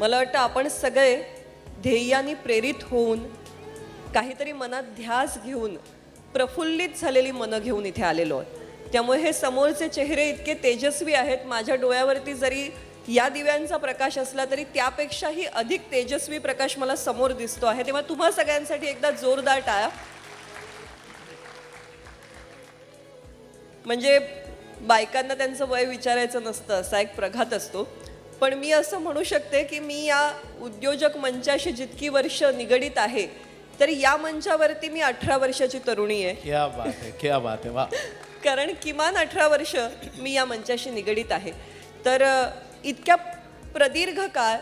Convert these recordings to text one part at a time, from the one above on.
मला वाटतं आपण सगळे ध्येयाने प्रेरित होऊन काहीतरी मनात ध्यास घेऊन प्रफुल्लित झालेली मनं घेऊन इथे आलेलो आहोत. त्यामुळे हे समोरचे चेहरे इतके तेजस्वी आहेत माझ्या डोळ्यावरती जरी या दिव्यांचा प्रकाश असला तरी त्यापेक्षाही अधिक तेजस्वी प्रकाश मला समोर दिसतो आहे. तेव्हा तुम्हा सगळ्यांसाठी एकदा जोरदार टाळा. म्हणजे बायकांना त्यांचं वय विचारायचं नसतं असा एक प्रघात असतो. पण मी असं म्हणू शकते की मी या उद्योजक मंचाशी जितकी वर्ष निगडीत आहे तर या मंचावरती मी अठरा वर्षाची तरुणी आहे. क्या बात है क्या बात है वाह कारण किमान अठरा वर्ष मी या मंचाशी निगडीत आहे. तर इतक्या प्रदीर्घ काळ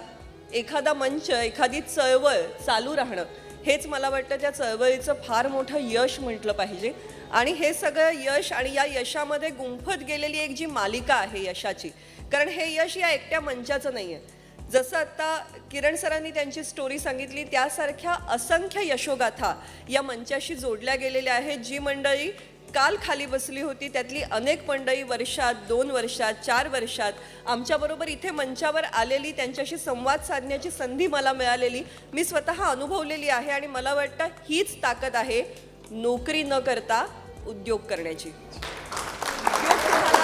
एखादा मंच एखादी चळवळ चालू राहणं हेच मला वाटतं त्या चळवळीचं फार मोठं यश म्हटलं पाहिजे. आणि हे सगळं यश आणि या यशामध्ये गुंफत गेलेली एक जी मालिका आहे यशाची कारण हे यश या एकट्या मंचाचं नाही आहे जसं आत्ता किरण सरांनी त्यांची स्टोरी सांगितली त्यासारख्या असंख्य यशोगाथा या मंचाशी जोडल्या गेलेल्या आहेत जी मंडळी काल खाली बसली होती त्यातली अनेक मंडळी वर्षात दोन वर्षात चार वर्षात आमच्याबरोबर इथे मंचावर आलेली त्यांच्याशी संवाद साधण्याची संधी मला मिळालेली. मी स्वतः अनुभवलेली आहे आणि मला वाटतं हीच ताकद आहे नोकरी न करता उद्योग करण्याची उद्योग तुम्हाला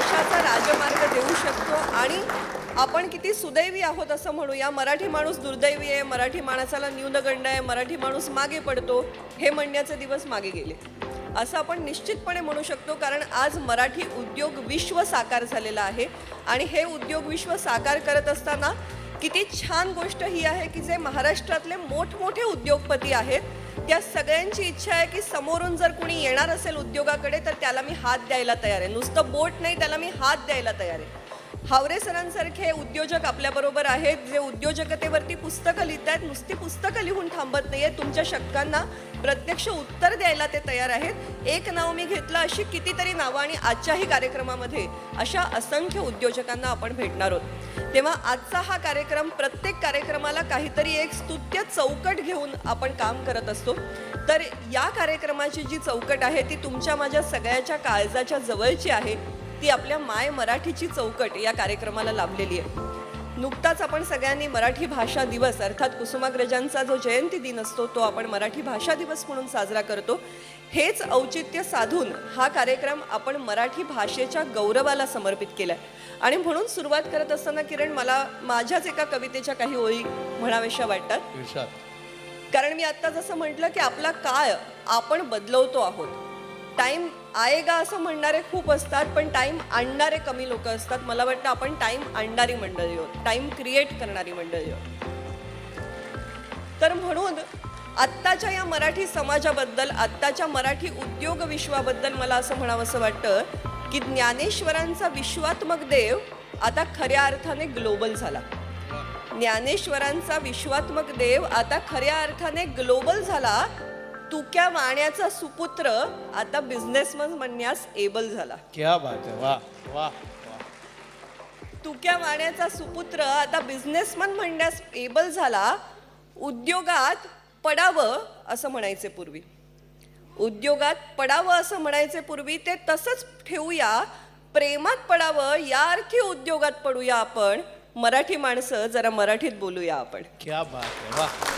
यशाचा राजमार्ग देऊ शकतो आणि आपण किती सुदैवी आहोत असं म्हणूया. मराठी माणूस दुर्दैवी आहे मराठी माणसाला न्यूनगंड आहे मराठी माणूस मागे पडतो हे म्हणण्याचे दिवस मागे गेले. असं आपण निश्चितपणे म्हणू शकतो कारण आज मराठी उद्योग विश्व साकार झालेलं आहे आणि हे उद्योग विश्व साकार करत असताना किती छान गोष्ट ही आहे की जे महाराष्ट्रातले मोठमोठे उद्योगपती आहेत त्या सगळ्यांची इच्छा आहे की समोरून जर कुणी येणार असेल उद्योगाकडे तर त्याला मी हात द्यायला तयार आहे. नुसतं बोट नाही त्याला मी हात द्यायला तयार आहे. हावरे सरांसारखे उद्योजक आपल्याबरोबर आहेत जे उद्योजकतेवरती पुस्तकं लिहित आहेत नुसती पुस्तकं लिहून थांबत नाही आहेत तुमच्या शतकांना प्रत्यक्ष उत्तर द्यायला ते तयार आहेत. एक नाव मी घेतलं अशी कितीतरी नावं आणि आजच्याही कार्यक्रमामध्ये अशा असंख्य उद्योजकांना आपण भेटणार आहोत. तेव्हा आजचा हा कार्यक्रम प्रत्येक कार्यक्रमाला काहीतरी एक स्तुत्य चौकट घेऊन आपण काम करत असतो. तर या कार्यक्रमाची जी चौकट आहे ती तुमच्या माझ्या सगळ्याच्या काळजाच्या जवळची आहे. ती आपल्या माय मराठीची चौकट या कार्यक्रमाला लाभलेली आहे. नुकताच आपण सगळ्यांनी मराठी भाषा दिवस अर्थात कुसुमाग्रजांचा जो जयंती दिन असतो तो आपण मराठी भाषा दिवस म्हणून साजरा करतो. हेच औचित्य साधून हा कार्यक्रम आपण मराठी भाषेच्या गौरवाला समर्पित केलाय. आणि म्हणून सुरुवात करत असताना किरण मला माझ्याच एका कवितेच्या काही ओळी म्हणाव्याशा वाटतात. कारण मी आत्ता जसं म्हटलं की आपला काळ आपण बदलवतो आहोत. टाईम आएगा असं म्हणणारे खूप असतात पण टाईम आणणारे कमी लोक असतात. मला वाटतं आपण टाईम आणणारी मंडळी आहोत. टाईम क्रिएट करणारी मंडळी आहोत. तर म्हणून आत्ताच्या या मराठी समाजाबद्दल आत्ताच्या मराठी उद्योग विश्वाबद्दल मला असं म्हणावंसं वाटतं की ज्ञानेश्वरांचा विश्वात्मक देव आता खऱ्या अर्थाने ग्लोबल झाला. ज्ञानेश्वरांचा विश्वात्मक देव आता खऱ्या अर्थाने ग्लोबल झाला तुक्या वाण्याचा सुपुत्र आता बिझनेसमन म्हणण्यास एबल झाला. क्या बात है वाह वाह वाह तुक्या वाण्याचा सुपुत्र आता बिझनेसमन म्हणण्यास एबल झाला उद्योगात पडावं असं म्हणायचे पूर्वी. उद्योगात पडावं असं म्हणायचे पूर्वी ते तसंच ठेवूया प्रेमात पडावं या अर्थी उद्योगात पडूया आपण मराठी माणसं जरा मराठीत बोलूया आपण. क्या बात है वाह